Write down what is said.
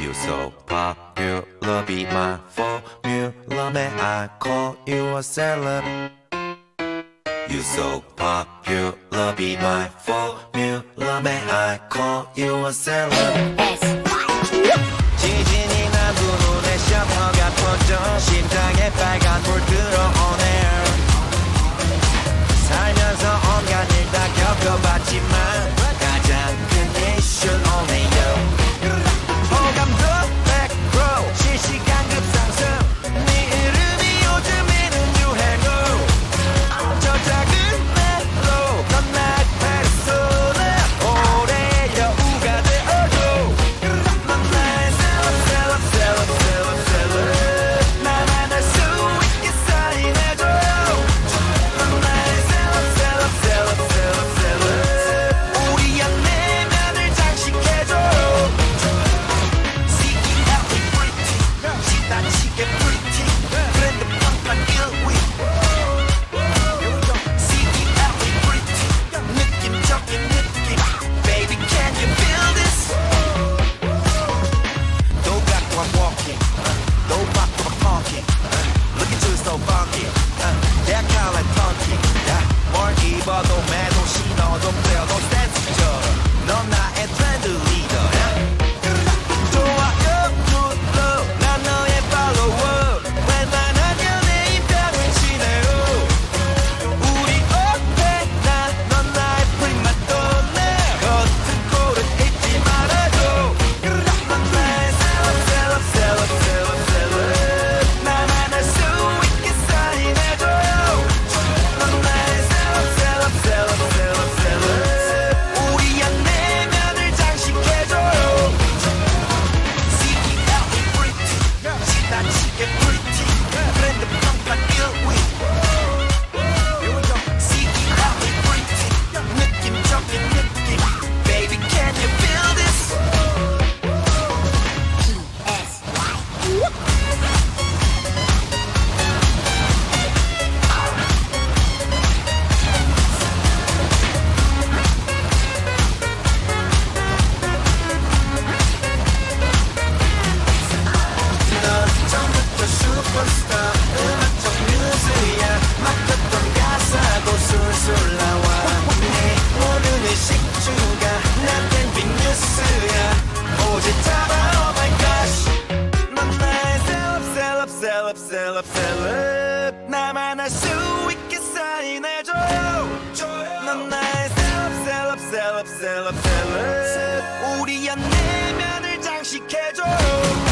You so popular, be my formula. May I call you a celeb? You so popular, be my formula. May I call you a celeb? 지진이 난 불운의 셔터가 퍼져 심장에 빨간 불 들어와 발에 던진다 뭘 입어도 매도 신어도 떼어도 센스처럼 넌 나의 우리의 내면을 장식해줘.